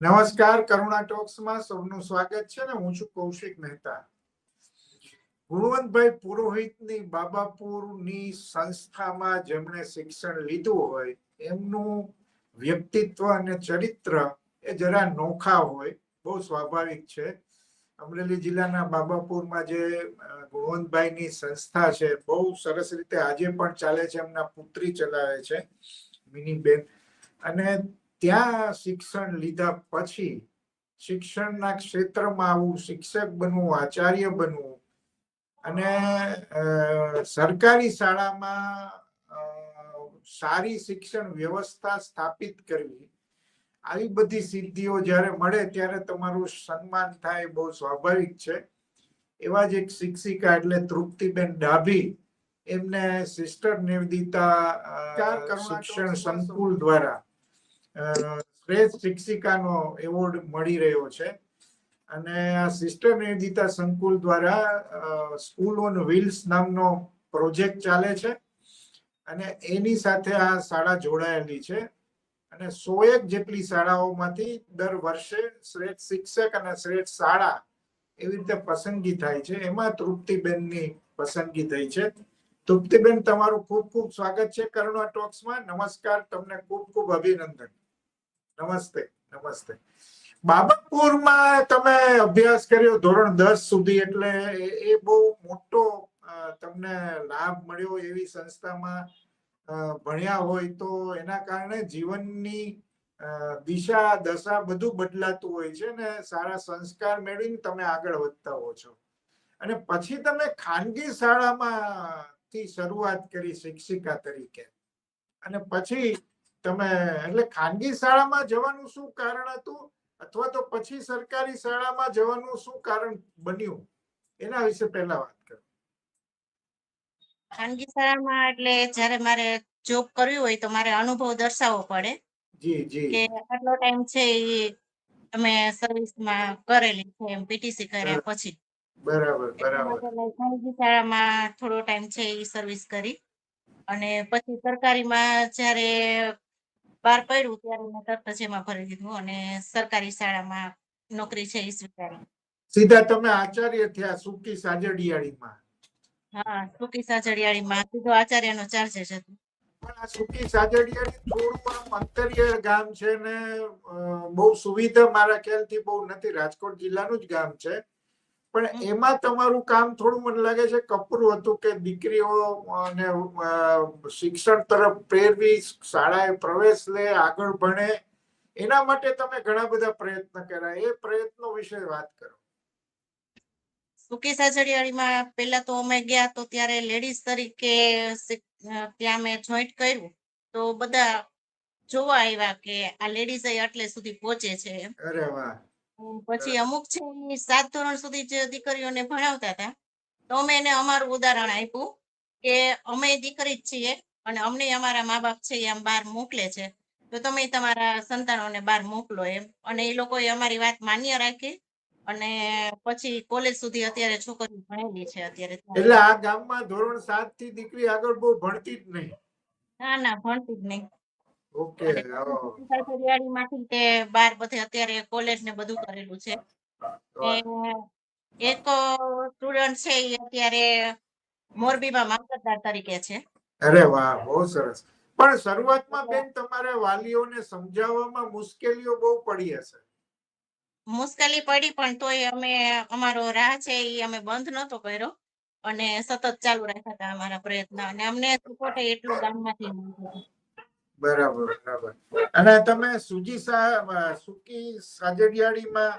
નમસ્કાર, કરુણા ટોક્સમાં સૌનું સ્વાગત છે ને હું છું કૌશિક મહેતા. ગુણવંતભાઈ પુરોહિતની બાબાપુરની સંસ્થામાં જેમણે શિક્ષણ લીધું હોય, એમનું વ્યક્તિત્વ અને ચરિત્ર એ જરા નોખા હોય, બહુ સ્વાભાવિક છે. અમરેલી જિલ્લાના બાબાપુરમાં જે ગુણવંતભાઈની સંસ્થા છે, બહુ સરસ રીતે આજે પણ ચાલે છે, એમના પુત્રી ચલાવે છે, મિનીબેન. અને ત્યાં શિક્ષણ લીધા પછી શિક્ષણના ક્ષેત્રમાં આવું શિક્ષક બનવું આચાર્ય બનવું અને સરકારી શાળામાં સારી શિક્ષણ વ્યવસ્થા સ્થાપિત કરવી. આવી બધી સિદ્ધિઓ જ્યારે મળે ત્યારે તમારું સન્માન થાય બહુ સ્વાભાવિક છે. એવા જ એક શિક્ષિકા એટલે તૃપ્તિબેન ડાભી એમને સિસ્ટર નિવેદિતા શિક્ષણ સંકુલ દ્વારા શ્રેષ્ઠ શિક્ષિકાનો એવોર્ડ મળી રહ્યો છે. અને આ સિસ્ટર નિર્દિતા સંકુલ દ્વારા સ્કૂલ ઓન વ્હીલ્સ નામનો પ્રોજેક્ટ ચાલે છે. અને એની સાથે આ શાળા જોડાયેલી છે. અને સોએક જેટલી શાળાઓમાંથી દર વર્ષે શ્રેષ્ઠ શિક્ષક અને શ્રેષ્ઠ શાળા એવી રીતે પસંદગી થાય છે. એમાં તૃપ્તિબેનની પસંદગી થઈ છે. તૃપ્તિબેન, તમારું ખૂબ ખૂબ સ્વાગત છે કરુણા ટોક્સમાં. નમસ્કાર, તમને ખૂબ ખૂબ અભિનંદન. નમસ્તે નમસ્તે. બાબતપુરમાં તમે અભ્યાસ કર્યો ધોરણ દસ સુધી, એટલે એ- બહુ મોટો તમને લાભ મળ્યો એવી સંસ્થામાં ભણ્યા હોય તો એના કારણે જીવનની દિશા, દશા બધું બદલાતું હોય છે ને સારા સંસ્કાર મેળવીને તમે આગળ વધતા હો છો. અને પછી તમે ખાનગી શાળામાં થી શરૂઆત કરી શિક્ષિકા તરીકે. અને પછી તમે એટલે ખાનગી શાળામાં જવાનું શું કારણ હતું? અથવા તો પછી સરકારી શાળામાં જવાનું શું કારણ બન્યું? એના વિશે પહેલા વાત કરો. ખાનગી શાળામાં એટલે જ્યારે મારે જોબ કરવી હોય તો મારે અનુભવ દર્શાવવો પડે જી કે આટલો ટાઈમ છે એ અમે સર્વિસમાં કરેલી છે એમ પીટીસી કર્યા પછી. બરાબર બરાબર. ખાનગી શાળામાં થોડો ટાઈમ છે એ સર્વિસ કરી. અને પછી સરકારીમાં જ્યારે બાર પડ્યું ત્યારે મેં તરત જ એમાં ભરી દીધું અને સરકારી શાળામાં નોકરી છે એ સ્વીકારી. સીધા તમે આચાર્ય થયા સુકી સાજડિયાળીમાં. હા સુકી સાજડિયાળીમાં. સીધો આચાર્યનો ચાર્જ જ હતો. પણ આ સુકી સાજડિયાળી થોડું આમ અંતરિયાળ ગામ છે ને બહુ સુવિધા મારા ખ્યાલથી બહુ નથી. રાજકોટ જિલ્લાનું જ ગામ છે. પણ એમાં તમારું કામ થોડું મને લાગે છે કપરું હતું કે દીકરીઓ અને શિક્ષણ તરફ પ્રેરવી શાળાએ પ્રવેશ લે આગળ ભણે. એના માટે તમે ઘણા બધા પ્રયત્ન કર્યા. એ પ્રયત્નો વિશે વાત કરો. સુકી સાજડિયાળીમાં પહેલા તો અમે ગયા તો ત્યારે લેડીઝ તરીકે ત્યાં મેં જોઈન્ટ કર્યું. તો બધા જોવા આવ્યા કે આ લેડીઝ એટલે સુધી પહોંચે છે. અરે વાહ. પછી અમુક છે સાત ધોરણ સુધી જે દીકરીઓને ભણાવતા હતા તો અમે એને અમારું ઉદાહરણ આપ્યું કે અમે દીકરી જ છીએ અને અમને અમારા મા બાપ છે એ આમ બહાર મોકલે છે તો તમે તમારા સંતાનોને બહાર મોકલો એમ. અને એ લોકોએ અમારી વાત માન્ય રાખી અને પછી કોલેજ સુધી અત્યારે છોકરીઓ ભણેલી છે અત્યારે. એટલે આ ગામમાં ધોરણ સાતથી દીકરી આગળ બહુ ભણતી જ નહીં. ના ના ભણતી જ નહીં. ઓકે અને પછી તે બાર બધે અત્યારે કોલેજ ને બધું કરેલું છે. એક સ્ટુડન્ટ છે એ અત્યારે મોરબીમાં મામલતદાર તરીકે છે. અરે વાહ બહુ સરસ. પણ શરૂઆતમાં બેન તમારે વાલીઓને સમજાવવામાં મુશ્કેલીઓ બહુ પડી હશે. મુશ્કેલી પડી પણ તોય અમે અમારો રાહ છે એ અમે બંધ નતો કર્યો. અને સતત ચાલુ રાખ્યા હતા અમારા પ્રયત્ન. અને અમને સપોર્ટ એટલો ગામમાંથી હતો. બરાબર બરાબર. અને તમે સુજી સુકી સાજડિયાળીમાં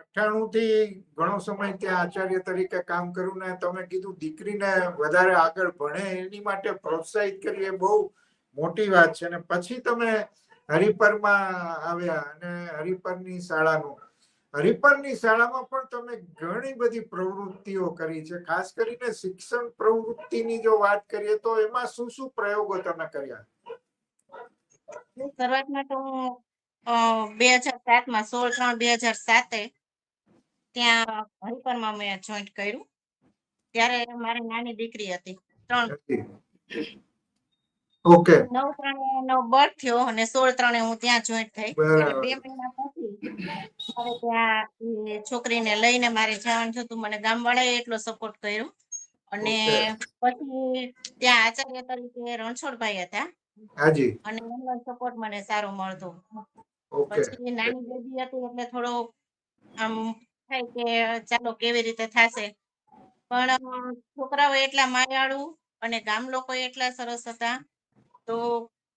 અઠાણું થી ઘણો સમય ત્યાં આચાર્ય તરીકે કામ કર્યું ને તમે કીધું દીકરીને વધારે આગળ ભણે, એની માટે પ્રોત્સાહિત કરી એ બહુ મોટી વાત છે. ને પછી તમે હરિપરમાં આવ્યા અને હરિપરની શાળાનું. હરિપરની શાળામાં પણ તમે ઘણી બધી પ્રવૃત્તિઓ કરી છે. ખાસ કરીને શિક્ષણ પ્રવૃત્તિની જો વાત કરીએ તો એમાં શું શું પ્રયોગો તમે કર્યા? શરૂઆતમાં તો હું બે હજાર સાતમાં સોળ ત્રણ બે હજાર સાતે ત્યાં હરિપરમાં મેં જોઈન્ટ કર્યું. ત્યારે મારી નાની દીકરી હતી ત્રણ. ઓકે. નવ ત્રણે નવ બર્થ થયો અને સોળ ત્રણે હું ત્યાં જોઈન્ટ થઈ. બે મહિના પછી મારે ત્યાં છોકરીને લઈને મારે જવાનું થતું મને ગામવાળાએ એટલો સપોર્ટ કર્યો. અને પછી ત્યાં આચાર્ય તરીકે રણછોડભાઈ હતા. હાજી. અને એમનો સપોર્ટ મને સારો મળતો. પછી નાની બેબી હતી એટલે થોડો આમ થાય કે ચાલો કેવી રીતે થાશે. પણ છોકરાઓ એટલા માયાળુ અને ગામ લોકો એટલા સરસ હતા. તો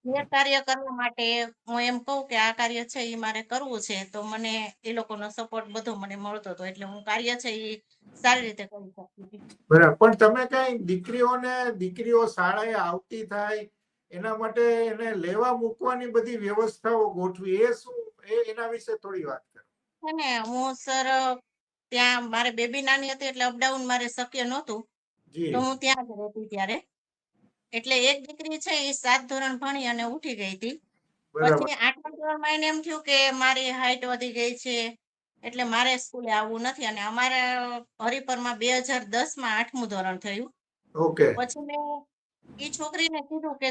જે કાર્ય કરવા માટે હું એમ કહું કે આ કાર્ય છે એ મારે કરવું છે. તો મને એ લોકોનો સપોર્ટ બધો મને મળતો હતો. એટલે હું કાર્ય છે એ સારી રીતે કરી શકતી બરાબર. પણ તમે કઈ દીકરીઓને દીકરીઓ શાળાએ આવતી થાય એના માટે એને લેવા મૂકવાની બધી વ્યવસ્થાઓ ગોઠવી. એ શું? એ એના વિશે થોડી વાત કરો. ને હું સર ત્યાં મારે બેબી નાની હતી એટલે અપડાઉન મારે શક્ય નહોતું. તો હું ત્યાં જ રહેતી ત્યારે. એટલે એક દીકરી છે એ સાત ધોરણ ભણી અને ઉઠી ગઈ હતી. પછી આઠમા ધોરણમાં એને એમ થયું કે મારી હાઈટ વધી ગઈ છે એટલે મારે સ્કૂલે આવવું નથી. અને અમારે હરિપરમાં બે હજાર દસમાં આઠમું ધોરણ થયું. ઓકે. પછી મેં એ છોકરીને કીધું કે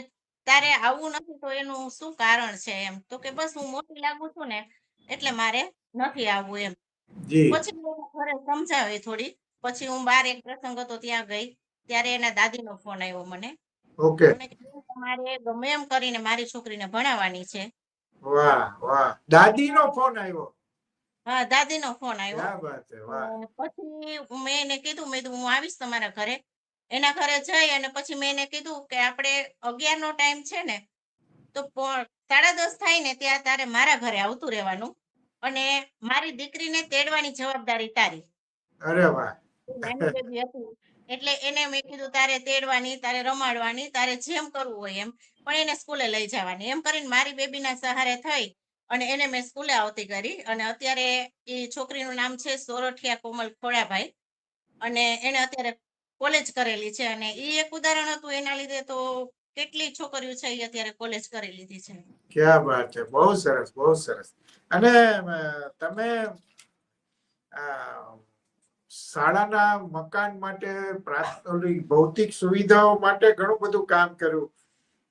તારે આવવું નથી તો એનું શું કારણ છે એમ? તો કે બસ હું મોટી લાગુ છું ને એટલે મારે નથી આવવું એમ. પછી ઘરે સમજાવી થોડી. પછી હું બાર એક પ્રસંગ હતો ત્યાં ગઈ ત્યારે એના દાદીનો ફોન આવ્યો મને. ઓકે. કીધું તમારે ગમે એમ કરીને મારી છોકરીને ભણાવવાની છે. વાહ વાહ. દાદીનો ફોન આવ્યો? હા દાદીનો ફોન આવ્યો. પછી મેં એને કીધું મેં કીધું હું આવીશ તમારા ઘરે. એના ઘરે જઈ અને પછી મેં એને કીધું કે આપણે અગિયાર નો ટાઈમ છે ને તો સાડા દસ થાય ને ત્યાં તારે મારા ઘરે આવતું રહેવાનું અને મારી દીકરીને તેડવાની જવાબદારી તારી. અરે વાહ. હતી. એટલે એને મેં કીધું તારે તેડવાની તારે રમાડવાની તારે જેમ કરવું હોય એમ. પણ એને સ્કૂલે લઈ જવાની. એમ કરીને મારી બેબીના સહારે થઈ અને એને મેં સ્કૂલે આવતી કરી અને અત્યારે એ છોકરીનું નામ છે સોરઠિયા કોમલ ખોડાભાઈ અને એને અત્યારે કોલેજ કરેલી છે અને એ એક ઉદાહરણ હતું એના લીધે તો કેટલી છોકરીઓ છે એ અત્યારે કોલેજ કરી લીધી છે. ક્યાં વાત છે? બહુ સરસ બહુ સરસ. અને તમે આ, શાળાના મકાન માટે ભૌતિક સુવિધાઓ માટે ઘણું બધું કામ કર્યું.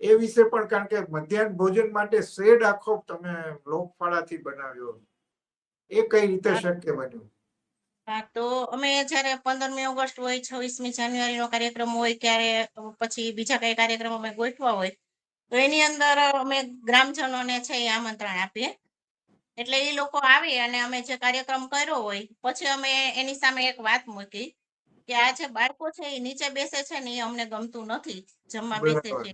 એ વિશે પણ કારણ કે મધ્યાહન ભોજન માટે શેડ આખો તમે લોકફાળાથી બનાવ્યો. એ કઈ રીતે શક્ય બન્યું? તો અમે જયારે પંદરમી ઓગસ્ટ હોય છવ્વીસમી જાન્યુઆરી નો કાર્યક્રમ હોય ક્યારે પછી બીજા કઈ કાર્યક્રમ અમે ગોઠવા હોય તો એની અંદર અમે ગ્રામજનોને છે એ આમંત્રણ આપીએ. એટલે એ લોકો આવે અને અમે જે કાર્યક્રમ કર્યો હોય પછી અમે એની સામે એક વાત મૂકી કે આ જે બાળકો છે એ નીચે બેસે છે ને એ અમને ગમતું નથી જમવા બેસે છે.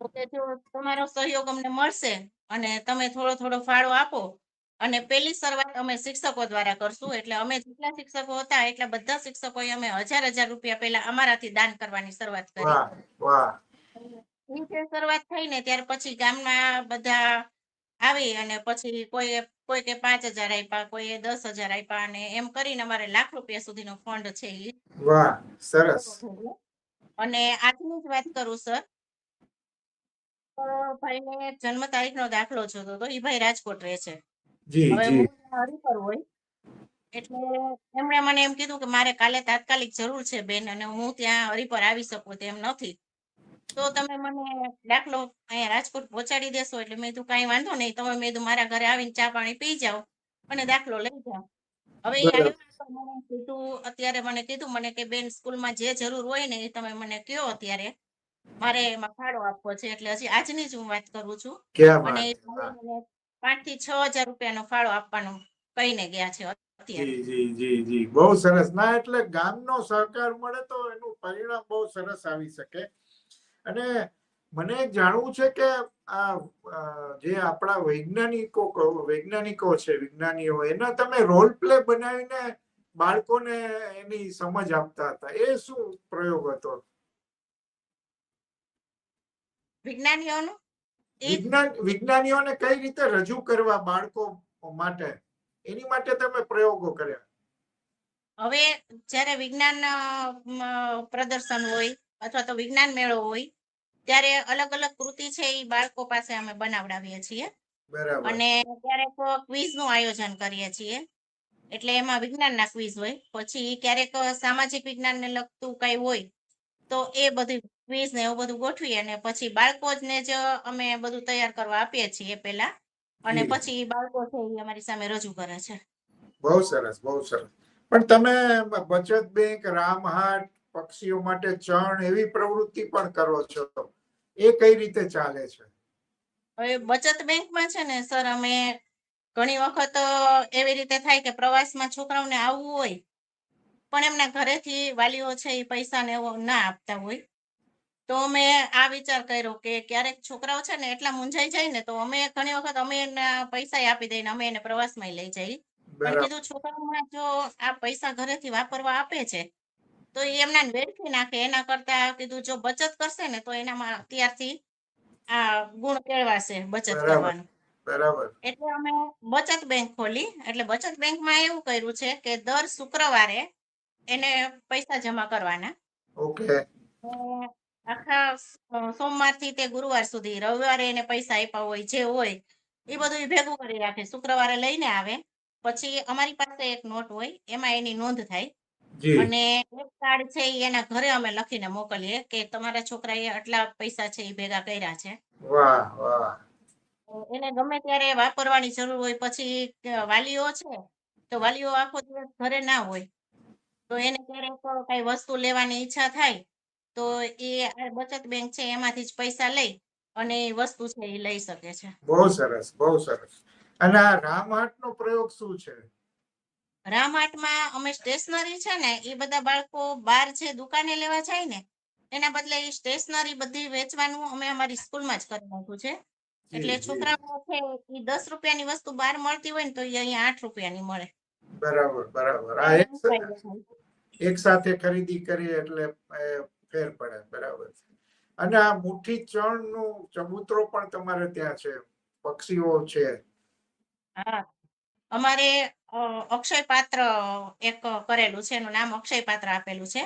તો કે જો તમારો સહયોગ અમને મળશે અને તમે થોડો થોડો ફાળો આપો અને પેલી શરૂઆત અમે શિક્ષકો દ્વારા કરશું. એટલે અમે જેટલા શિક્ષકો હતા એટલા બધા શિક્ષકોએ અમે હજાર હજાર રૂપિયા પહેલા અમારાથી દાન કરવાની શરૂઆત કરી. શરૂઆત થઈ ને ત્યાર પછી ગામના બધા આવી અને પછી કોઈ કોઈ કે પાંચ હજાર આપ્યા કોઈએ દસ હજાર આપ્યા અને એમ કરીને અમારે લાખ રૂપિયા સુધીનો ફંડ છે વાહ સરસ. અને આજની જ વાત કરું સર. ભાઈને જન્મ તારીખનો દાખલો જોતો તો ઈ ભાઈ રાજકોટ રહે છે. જી જી. હું હોય એટલે એમણે મને એમ કીધું કે મારે કાલે તાત્કાલિક જરૂર છે બેન અને હું ત્યાં હરિપર આવી શકું તેમ નથી. તો તમે મને દાખલો અહીંયા રાજકોટ પહોંચાડી દેશો એટલે મેં કીધું કાંઈ વાંધો નહીં તમે મેં કીધું મારા ઘરે આવીને ચા પાણી પી જાઓ અને દાખલો લઈ જાઓ. હવે તો મને કીધું અત્યારે મને કીધું મને કે બેન સ્કૂલમાં જે જરૂર હોય ને એ તમે મને કયો અત્યારે. મારે એમાં ફાળો આપવો છે એટલે હજી આજની જ હું વાત કરું છું. અને પાંચથી છ હજાર રૂપિયાનો ફાળો આપવાનો કહીને ગયા છે જી જી જી જી. બહુ સરસ. ના એટલે ગામનો સહકાર મળે તો એનું પરિણામ બહુ સરસ આવી શકે. અને મને જાણવું છે કે આ જે આપણા વૈજ્ઞાનિકો વૈજ્ઞાનિકો છે વિજ્ઞાનીઓ એના તમે રોલ પ્લે બનાવીને બાળકોને એની સમજ આપતા હતા. એ શું પ્રયોગ હતો? વિજ્ઞાનીઓનું? વિજ્ઞાન વિજ્ઞાનીઓને કઈ રીતે રજૂ કરવા બાળકો માટે? એની માટે તમે પ્રયોગો કર્યા. હવે જ્યારે વિજ્ઞાન પ્રદર્શન હોય અથવા તો વિજ્ઞાન મેળો હોય ત્યારે અલગ અલગ કૃતિ છે એ બાળકો પાસે અમે બનાવડાવીએ છીએ. અને ક્યારેક ક્વિઝનું આયોજન કરીએ છીએ. એટલે એમાં વિજ્ઞાનના ક્વિઝ હોય. પછી ક્યારેક સામાજિક વિજ્ઞાનને લગતું કઈ હોય તો એ બધું ક્વિઝ ને એવું બધું ગોઠવી અને પછી બાળકો જ ને જ અમે બધું તૈયાર કરવા આપીએ છીએ પેલા અને પછી બાળકો છે એ અમારી સામે રજૂ કરે છે. બહુ સરસ બહુ સરસ. પણ તમે બચત બેંક રામહાટ પક્ષીઓ માટે ચણ એવી પ્રવૃત્તિ પણ કરો છો. એ કઈ રીતે ચાલે છે? હવે બચત બેંકમાં છે ને સર અમે ઘણી વખત એવી રીતે થાય કે પ્રવાસમાં છોકરાઓને આવવું હોય પણ એમના ઘરેથી વાલીઓ છે એ પૈસા ને એવો ના આપતા હોય. તો અમે આ વિચાર કર્યો કે ક્યારેક છોકરાઓ છે ને એટલા મૂંઝાઈ જાય ને તો અમે ઘણી વખત અમે એના પૈસા આપી દઈને અમે એને પ્રવાસમાં લઈ જઈએ પણ કીધું છોકરાઓમાં જો આ પૈસા ઘરેથી વાપરવા આપે છે તો એ એમના વેડફી નાખે. એના કરતા કીધું જો બચત કરશે ને તો એનામાં અત્યારથી આ ગુણ કેળવાશે બચત. કરવાનું. બરાબર. એટલે અમે બચત બેંક ખોલી. એટલે બચત બેંકમાં એવું કર્યું છે કે દર શુક્રવારે એને પૈસા જમા કરવાના. ઓકે. આખા સોમવાર સોમવારથી તે ગુરુવાર સુધી રવિવારે એને પૈસા આપ્યા હોય જે હોય એ બધું ભેગું કરી રાખે શુક્રવારે લઈને આવે. પછી અમારી પાસે એક નોટ હોય એમાં એની નોંધ થાય. અને એક કાર્ડ છે એના ઘરે અમે લખીને મોકલીએ કે તમારા છોકરાએ આટલા પૈસા છે એ ભેગા કર્યા છે. એને ગમે ત્યારે વાપરવાની જરૂર હોય પછી વાલીઓ છે તો વાલીઓ આખો દિવસ ઘરે ના હોય. તો એને ક્યારેક કઈ વસ્તુ લેવાની ઈચ્છા થાય તો એ બચત બેંક છે એમાંથી જ પૈસા લઈ અને એ વસ્તુ છે એ લઈ શકે છે. બહુ સરસ બહુ સરસ. અને આ રામહાટ નો પ્રયોગ શું છે? રામહાટમાં અમે સ્ટેશનરી છે ને એ બધા બાળકો બાર જે દુકાને લેવા જાય ને એના બદલે એ સ્ટેશનરી બધી વેચવાનું અમે અમારી સ્કૂલમાં જ કરી નાખ્યું છે. એટલે છોકરાઓ છે એ દસ રૂપિયાની વસ્તુ બહાર મળતી હોય ને તો એ અહીંયા આઠ રૂપિયાની મળે. બરાબર બરાબર. આ એક સાથે ખરીદી કરી એટલે ફેર પડે બરાબર અને આ મુઠ્ઠી ચણનું ચબૂતરો પણ તમારે ત્યાં છે પક્ષીઓ છે. હા. અમારે અક્ષય પાત્ર એક કરેલું છે એનું નામ અક્ષય પાત્ર આપેલું છે.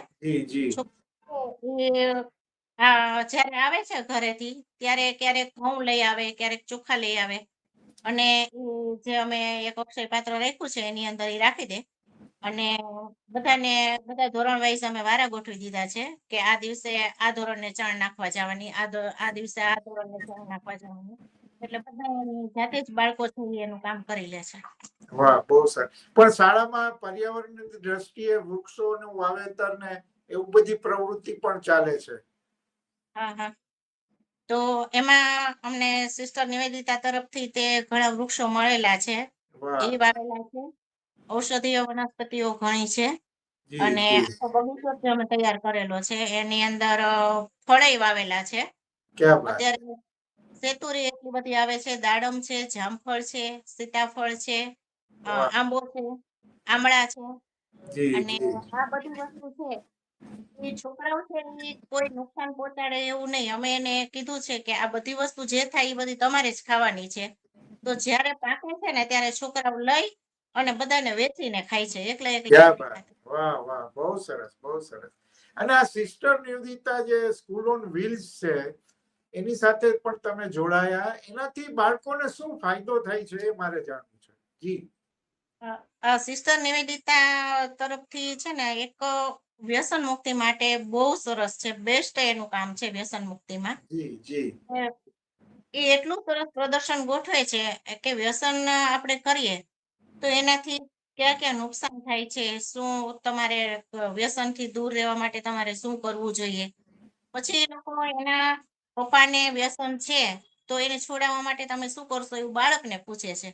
જ્યારે આવે છે ઘરેથી ત્યારે ક્યારેક ઘઉં લઈ આવે ક્યારેક ચોખા લઈ આવે. અને જે અમે એક અક્ષય પાત્ર રાખ્યું છે એની અંદર એ રાખી દે. અને બધાને બધા ધોરણ વાઇઝ અમે વારા ગોઠવી દીધા છે કે આ દિવસે આ ધોરણને ચણ નાખવા જવાની આ આ દિવસે આ ધોરણને ચણ નાખવા જવાની. એટલે બધા જાતે જ બાળકો છે એનું કામ કરી લે છે. વાહ બહુ સરસ પણ શાળામાં પર્યાવરણની દ્રષ્ટિએ વૃક્ષોનું વાવેતર ને એવું બધી પ્રવૃત્તિ પણ ચાલે છે. હા હા. તો એમાં અમને સિસ્ટર નિવેદિતા તરફથી તે ઘણા વૃક્ષો મળેલા છે. એ વાવેલા છે. ઔષધીય વનસ્પતિઓ ઘણી છે. અને આખો બગીચો જ અમે તૈયાર કરેલો છે. એની અંદર ફળે વાવેલા છે. અત્યારે સેતુરી એટલી બધી આવે છે. દાડમ છે જામફળ છે સીતાફળ છે આંબો છે આમળા છે. અને આ બધી વસ્તુ છે એ છોકરાઓ છે કોઈ નુકસાન પહોંચાડે એવું નહીં. અમે એને કીધું છે કે આ બધી વસ્તુ જે થાય એ બધી તમારે જ ખાવાની છે. તો જ્યારે પાકે છે ને ત્યારે છોકરાઓ લઈ અને બધાને વેચીને ખાય છે એકલા એકલા વાહ વાહ બહુ સરસ બહુ સરસ. અને આ સિસ્ટર નિવેદિતા જે સ્કૂલ ઓન વ્હીલ્સ છે એની સાથે પણ તમે જોડાયા. એનાથી બાળકોને શું ફાયદો થાય છે એ મારે જાણવું છે. જી. સિસ્ટર નિવેદિતા તરફથી છે ને એક વ્યસન મુક્તિ માટે બહુ સરસ છે બેસ્ટ એનું કામ છે વ્યસન મુક્તિમાં. જી જી. એ એટલું સરસ પ્રદર્શન ગોઠવે છે કે વ્યસન આપણે કરીએ તો એનાથી કયા ક્યાં નુકસાન થાય છે? શું તમારે વ્યસનથી દૂર રહેવા માટે તમારે શું કરવું જોઈએ? પછી એ લોકો એના પપ્પાને વ્યસન છે, તો એને છોડાવવા માટે તમે શું કરશો એવું બાળકને પૂછે છે.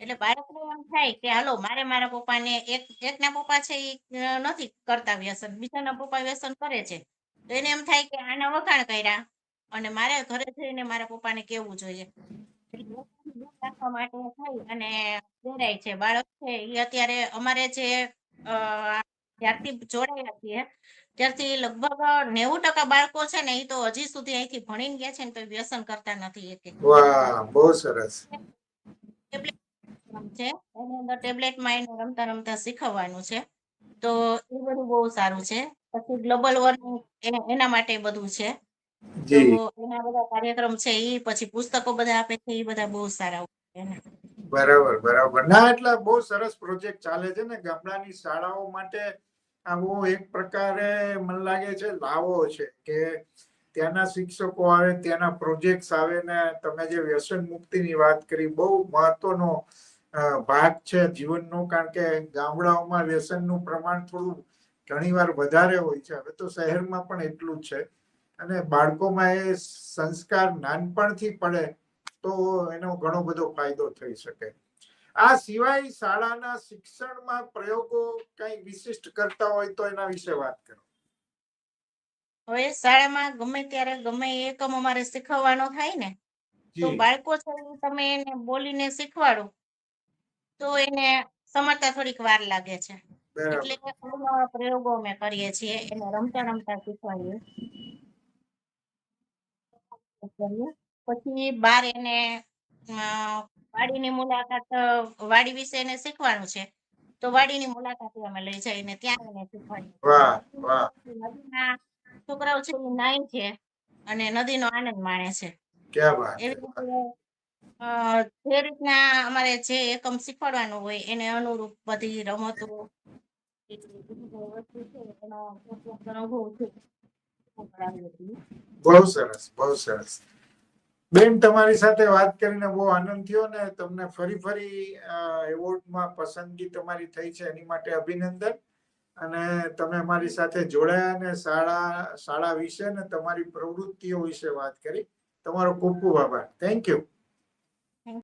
એટલે બાળકને એમ થાય કે, હાલો, મારે મારા પપ્પાને એક, એકના પપ્પા છે એ નથી કરતા વ્યસન, બીજાના પપ્પા વ્યસન કરે છે. તો એને એમ થાય કે, આના વખાણ કર્યા અને મારે ઘરે જઈને મારા પપ્પાને કેવું જોઈએ? રાખવા માટે થઈ અને પ્રેરાય છે. બાળક છે એ અત્યારે અમારે જે જ્યારથી જોડાયા છીએ ત્યારથી લગભગ નેવું ટકા બાળકો છે ને એ તો હજી સુધી અહીંથી ભણીને ગયા છે ને તો વ્યસન કરતા નથી એક બહુ સરસ. છે એની અંદર ટેબ્લેટમાં એને રમતા રમતા શીખવવાનું છે. તો એ બધું બહુ સારું છે. પછી ગ્લોબલ વોર્મિંગ એના માટે બધું છે. તો એના બધા કાર્યક્રમ છે એ પછી પુસ્તકો બધા આપે છે એ બધા બહુ સારા હોય. બરાબર બરાબર. ના, એટલે બહુ સરસ પ્રોજેક્ટ ચાલે છે ને. ગામડાની શાળાઓ માટે આવો એક પ્રકારે મને લાગે છે લાવો છે કે ત્યાંના શિક્ષકો આવે, ત્યાંના પ્રોજેક્ટ્સ આવે ને તમે જે વ્યસન મુક્તિની વાત કરી, બહુ મહત્વનો ભાગ છે જીવનનો. કારણ કે ગામડાઓમાં વ્યસનનું પ્રમાણ થોડું ઘણીવાર વધારે હોય છે. હવે તો શહેરમાં પણ એટલું જ છે. અને બાળકોમાં એ સંસ્કાર નાનપણથી પડે તો એનો ઘણો બધો ફાયદો થઈ શકે. આ સિવાય શાળાના શિક્ષણમાં પ્રયોગો કઈ વિશિષ્ટ કરતા હોય તો એના વિશે વાત કરો. હવે શાળામાં ગમે ત્યારે ગમે એકમ અમારે શીખવવાનો થાય ને તો બાળકો છે તમે એને બોલીને શીખવાડો તો એને સમજતા થોડીક વાર લાગે છે. એટલે નવા પ્રયોગો અમે કરીએ છીએ એને રમતા રમતા શીખવાડીએ. પછી બાર એને વાડીની મુલાકાત વાડી વિશે એને શીખવાનું છે. તો વાડીની મુલાકાત અમે લઈ જઈને ત્યાં એને શીખવાડીએ. નદીના છોકરાઓ છે એ નાય છે અને નદીનો આનંદ માણે છે. એવી રીતે જે રીતના અમારે જે એકમ શીખવાડવાનું હોય એને અનુરૂપ બધી રમતો. બહુ સરસ બહુ સરસ. બેન, તમારી સાથે વાત કરીને બહુ આનંદ થયો ને તમને ફરી ફરી એવોર્ડમાં પસંદગી તમારી થઈ છે એની માટે અભિનંદન. અને તમે અમારી સાથે જોડાયા અને શાળા શાળા વિશે ને તમારી પ્રવૃત્તિઓ વિશે વાત કરી. તમારો ખૂબ ખૂબ આભાર. Thank you